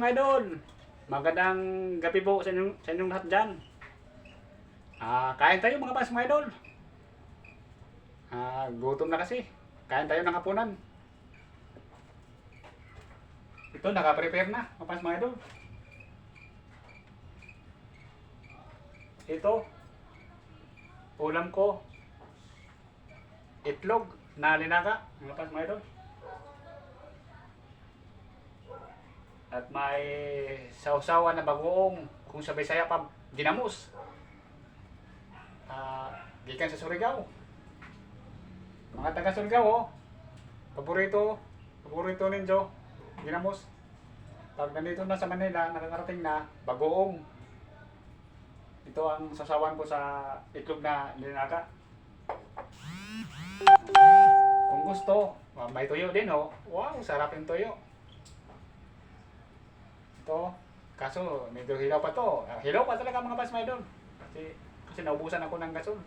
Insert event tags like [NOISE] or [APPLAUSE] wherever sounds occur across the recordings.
mga idol. Magandang gabi po sa inyong, sa inyong lahat dyan. Ah, kain tayo mga mga idol. Ah, gutom na kasi. Kain tayo ng hapunan. Ito, naka-prepare na mga fans mga idol. Ito, ulam ko, itlog na linaga, mga fans mga idol. At may sausawan na bagoong kung sa Bisaya pa ginamos. Ah, gikan sa Surigao. Mga taga Surigao, oh. paborito, paborito ninyo, ginamos. Pag nandito na sa Manila, nakakarating na bagoong. Ito ang sausawan ko sa itlog na linaga. Kung gusto, ah, may tuyo din oh. Wow, sarap yung tuyo. Ito, kaso medyo hilaw pa to. Ah, Hilaw pa talaga mga bas doon. Kasi, kasi naubusan ako ng gasol.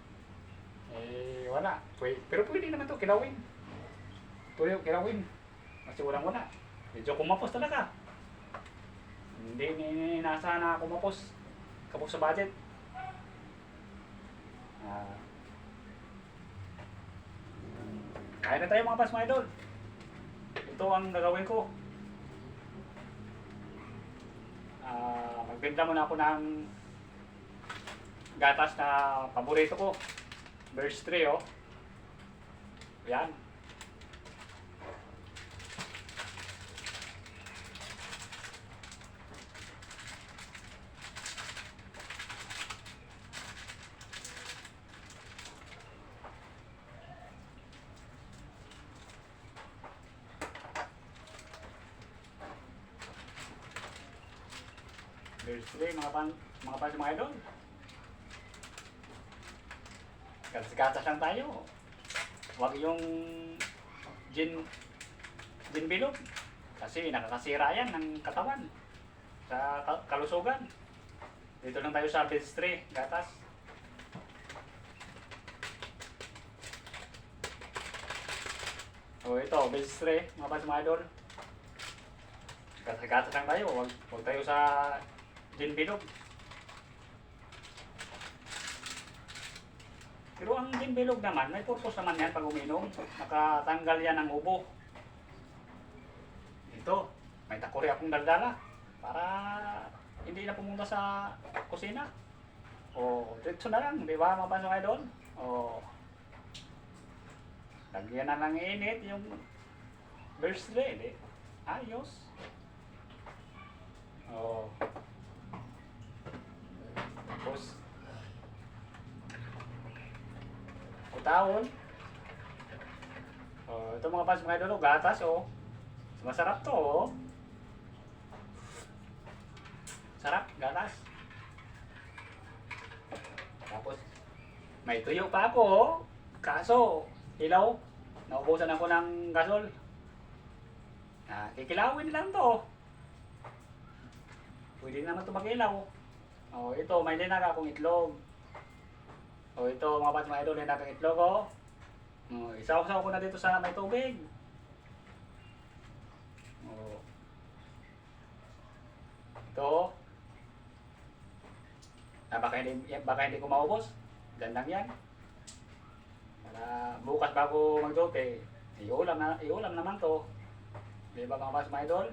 Eh, wala. Pwede, pero pwede naman to, kilawin. Tuyo, kilawin. Kasi walang wala. Medyo kumapos talaga. Hindi, ni, nasa na kumapos. Kapos sa budget. Ah, Kaya na tayo mga pas mga idol. Ito ang gagawin ko. Ah, magbenta muna ako ng gatas na paborito ko. Burst 3 oh. Yan. 3 mga pan mga pan mga idol. Gatas-gatas lang tayo. Huwag yung gin gin bilog. Kasi nakakasira yan ng katawan sa ka- kalusugan. Dito lang tayo sa 3, gatas. O ito, Burst 3, mga pan mga idol. Gatas-gatas lang tayo. Huwag, huwag tayo sa gin bilog. Pero ang gin bilog naman, may purpose naman yan pag uminom. Nakatanggal yan ng ubo. Ito, may takuri akong daldala para hindi na pumunta sa kusina. O, dito na lang, di ba, mapasok kayo doon? O, lagyan na ng init yung burst di. Ayos. O, tapos, utawon. Oh, ito mga pas mga idol, oh, gatas oh. Masarap to oh. Sarap, gatas. Tapos, may tuyo pa ako oh. Kaso, ilaw. Naubusan ako ng gasol. Ah, kikilawin lang to. Pwede naman ito mag-ilaw. Oh, ito, may linaga akong itlog. Oh, ito mga bat mga idol, linaga itlog oh. Oh, isaw-saw ko na dito sa may tubig. Oh. Ito. Ah, baka hindi, baka hindi ko maubos. Gandang yan. Para bukas bago magdote, iulam na, iulam naman to. Di ba mga bat mga idol?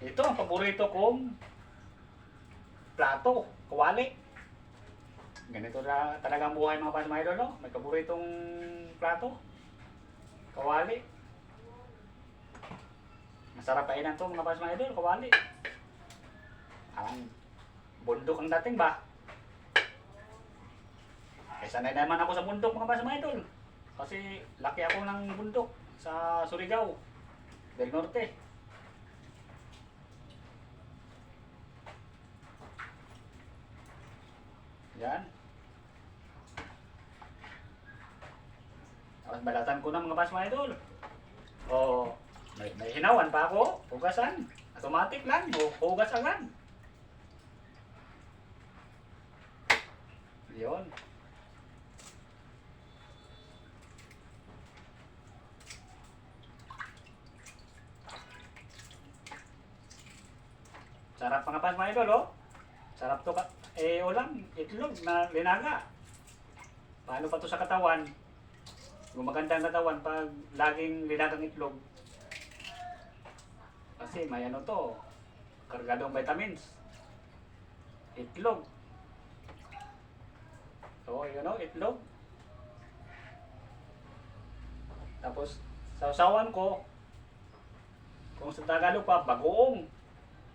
Ito ang paborito kong plato, kawali. Ganito na talagang buhay mga pas mga no? May paboritong plato, kawali. Masarap kainan to mga pas mga kawali. Ang bundok ang dating ba? Eh, sanay naman ako sa bundok mga pas mga. Kasi laki ako ng bundok sa Surigao, del Norte. Yan. Tapos balatan ko ng mga bas mga idol. O, may, may hinawan pa ako. Hugasan. Automatic lang. O, hugas agad. Yun. Sarap mga pas mga idol, oh. Sarap to ka. Eh, ulam, itlog na linaga. Paano pa to sa katawan? Gumaganda ang katawan pag laging linagang itlog. Kasi may ano to, kargadong vitamins. Itlog. So, you know, itlog. Tapos, sausawan ko, kung sa Tagalog pa, bagoong.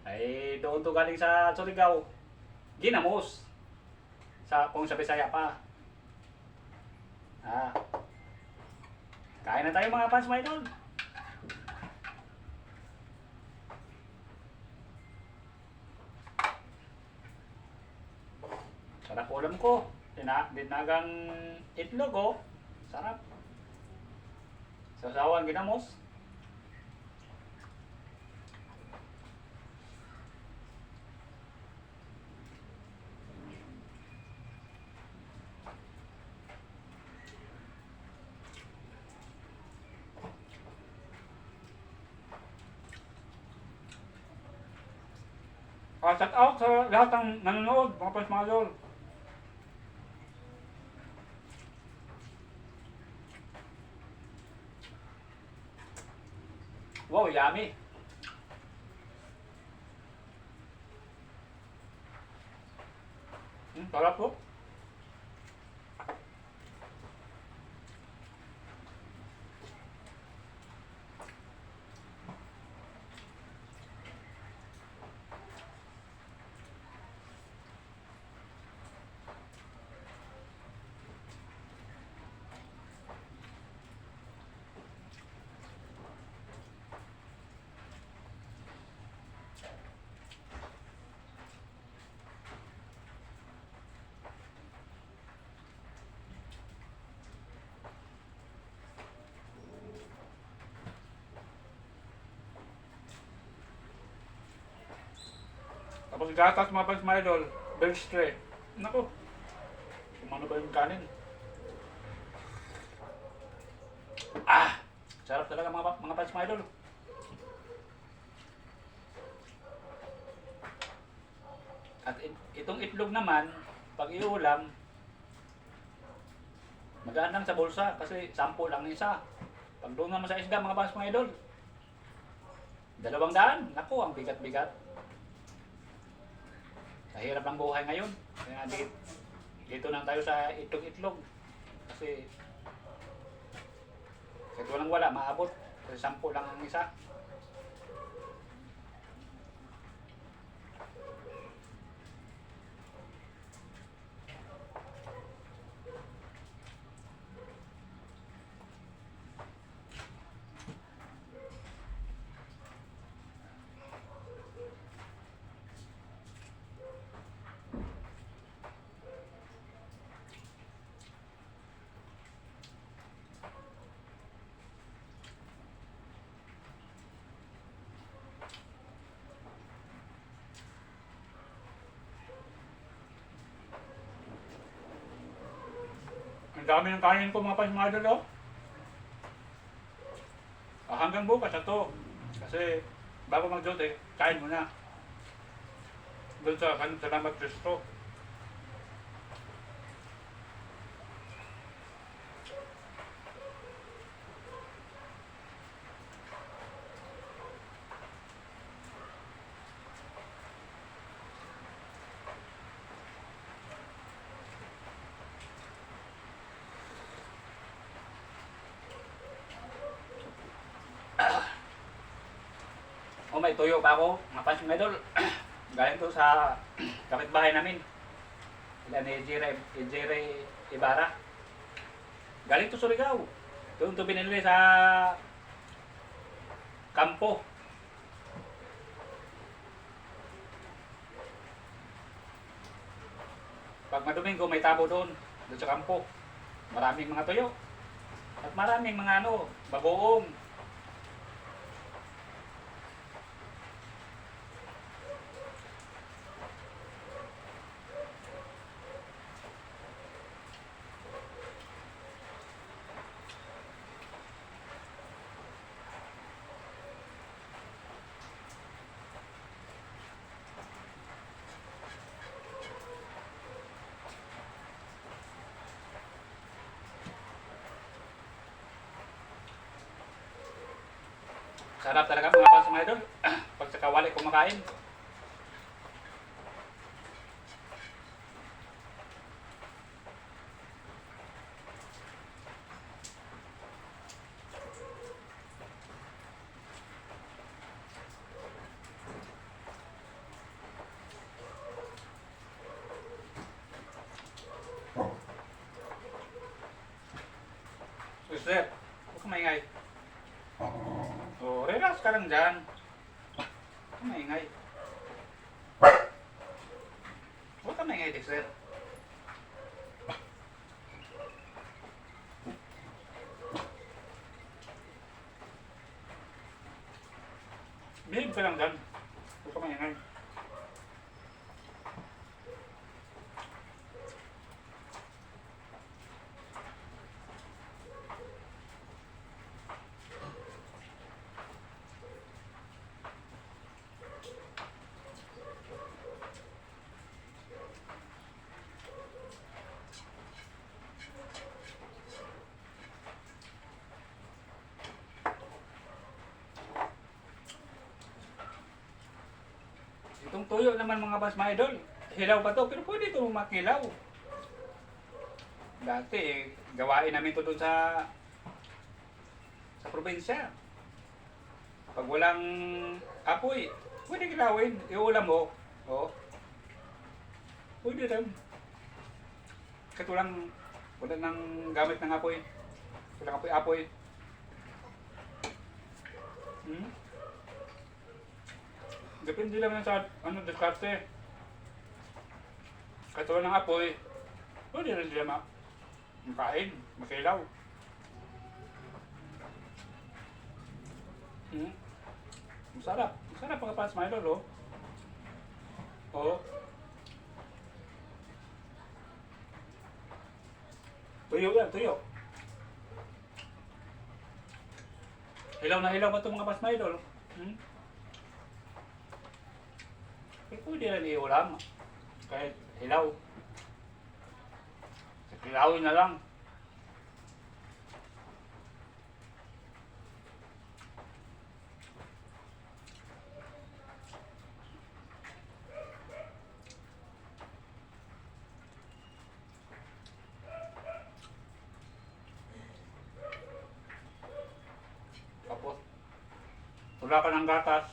Ay, doon to galing sa Surigao. Ginamos. Sa, kung sa Bisaya pa. Ah. Kain na tayo mga fans, my idol. Sarap ulam ko. Dina, dinagang itlog oh. Sarap. Sasawan ginamos. Ah, shout out sa lahat ng nanonood, mga idol. Wow, yummy. Hmm, sarap po. Tapos gatas mga fans mga idol, bell tray. Nako. Kumano ba yung kanin? Ah! Sarap talaga mga mga fans mga idol. At it- itong itlog naman, pag iulam, magaan lang sa bulsa kasi sampo lang isa. Pag doon naman sa isda mga fans mga idol, dalawang daan. Naku, ang bigat-bigat. Kahirap ang buhay ngayon. Kaya dito, dito lang tayo sa itlog-itlog. Kasi kahit walang wala, maabot. Kasi sampu lang ang isa. Dami ng kanin ko mga pas mga idol, oh. Ah, hanggang bukas ito. Kasi bago mag-duty, kain muna. Doon sa salamat Kristo. Oh, may tuyo pa ako. Fans mga idol. [CLEARS THROAT] Galing to sa kapitbahay namin. Sila ni Jire, Jire Ibarra. Galing to Surigao. Doon to binili sa kampo. Pag madomingo may tabo doon, doon sa kampo. Maraming mga tuyo. At maraming mga ano, bagoong, Sarap talaga mga pans mga idol. [CLEARS THROAT] Pag sa kawali kumakain. Sister, huwag ka maingay. Oh, relax ka lang dyan. Huwag maingay. Huwag ka maingay, Dexter. Behave ka lang. Huwag ka maingay. Itong tuyo naman mga bas mga idol. Hilaw pa to, pero pwede ito makilaw. Dati eh, gawain namin to doon sa sa probinsya. Pag walang apoy, pwede kilawin. Iulam mo. Oh. Pwede rin. Katulang wala nang gamit ng apoy. Walang apoy-apoy. Hmm? Depende lang sa ano, diskarte. Katulad ng apoy, pwede rin sila ma makain, makilaw. Hmm? Masarap. Masarap mga pants my idol, oh. Oo. Tuyo yan, tuyo. Hilaw na hilaw ba ito mga pants my idol? Hmm? Eh, pwede rin iulam. Kahit hilaw. Hilawin na lang. Tapos, wala ka ng gatas,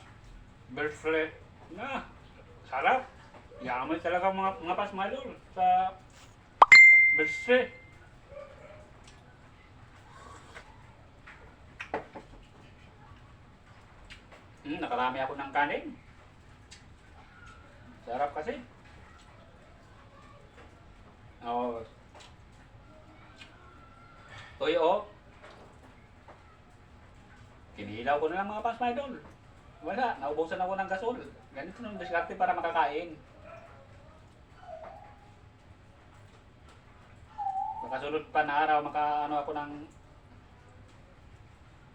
berfle, na, sarap. Yaman talaga mga, mga pasmadol sa berse. Hmm, nakarami ako ng kanin. Sarap kasi. Oo. Tuyo, oh. Kinilaw ko na lang mga pasmadol. Wala, naubusan ako ng gasol. Ganito nung diskarte para makakain. Makasunod pa na araw, maka ano ako ng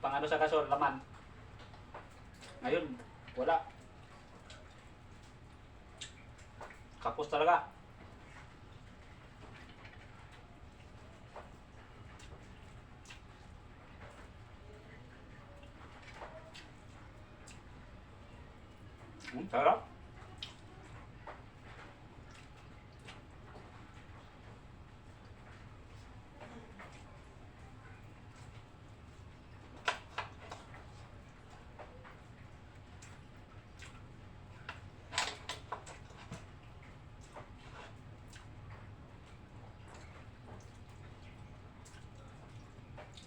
pangano sa gasol, laman. Ngayon, wala. Kapos talaga. Hmm, sarap.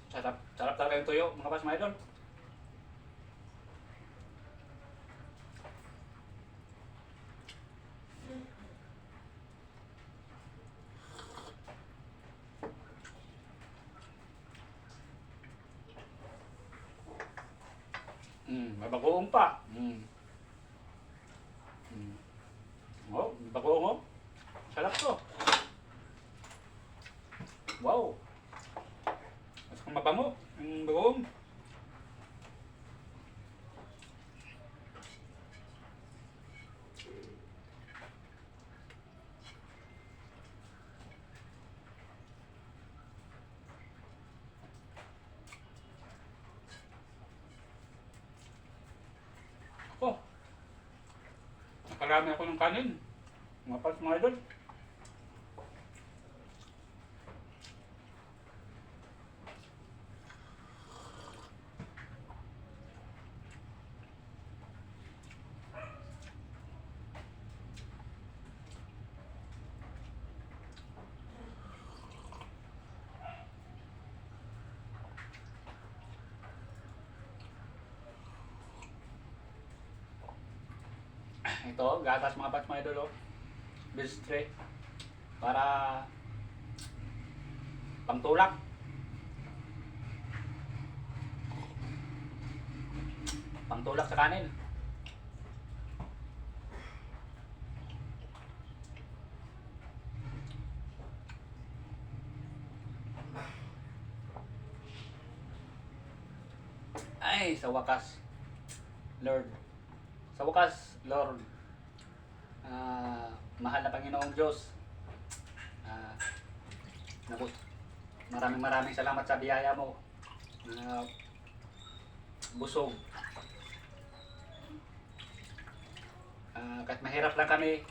Sarap, sarap talaga yung tuyo, mga pas. Mm, may bagoong pa. Mm. Oh, bagoong oh. Sarap to. Wow. Mas mabango, ang bagoong. Marami ako ng kanin. Mga pas mga idol. Ito, gatas mga pats mga idol. oh. Bistre. Para pangtulak. Pangtulak sa kanin. Ay, sa wakas. Lord. Sa wakas, Lord, ah, mahal na Panginoong Diyos, ah, naku, maraming maraming salamat sa biyaya mo. na busog. Ah, kahit mahirap lang kami,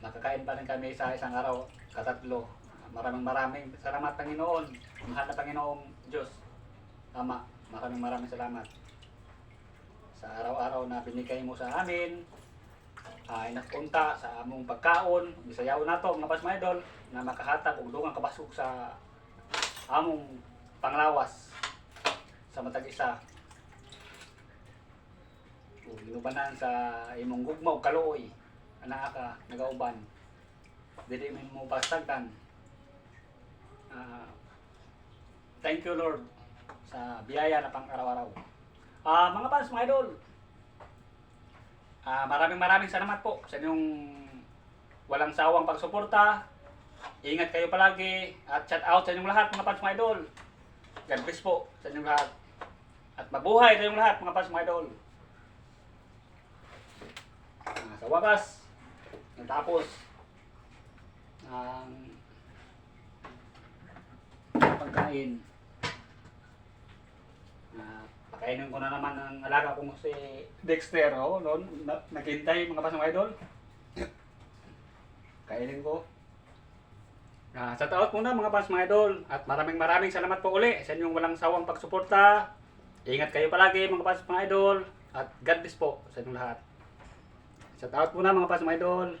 nakakain pa rin kami sa isang araw, katatlo. Maraming maraming salamat Panginoon. Mahal na Panginoong Diyos. Ama, maraming maraming salamat sa araw-araw na binigay mo sa amin ay napunta sa among pagkaon bisayaw nato mga pas idol na makahatag og dugang kabasog sa among panglawas sa matag isa ug ginubanan sa imong gugma ug kaluoy ana ka nagauban. Dili min mo pasagdan Ah, thank you Lord sa biyaya na pang araw-araw. Ah, mga fans, mga idol. Ah, maraming maraming salamat po sa inyong walang sawang pagsuporta. Ingat kayo palagi at shout out sa inyong lahat mga fans, mga idol. God bless po sa inyong lahat. At mabuhay kayong lahat mga fans, mga idol. Ah, sa wakas, natapos ang pagkain. Pakainin ko na naman ang alaga kong si Dexter, oh, noon, na, naghintay mga pasang idol. Kainin ko. Ah, sa taot muna mga pas mga idol at maraming maraming salamat po uli sa inyong walang sawang pagsuporta. Ingat kayo palagi mga pas mga idol at God bless po sa inyong lahat. Sa taot muna mga pas mga idol.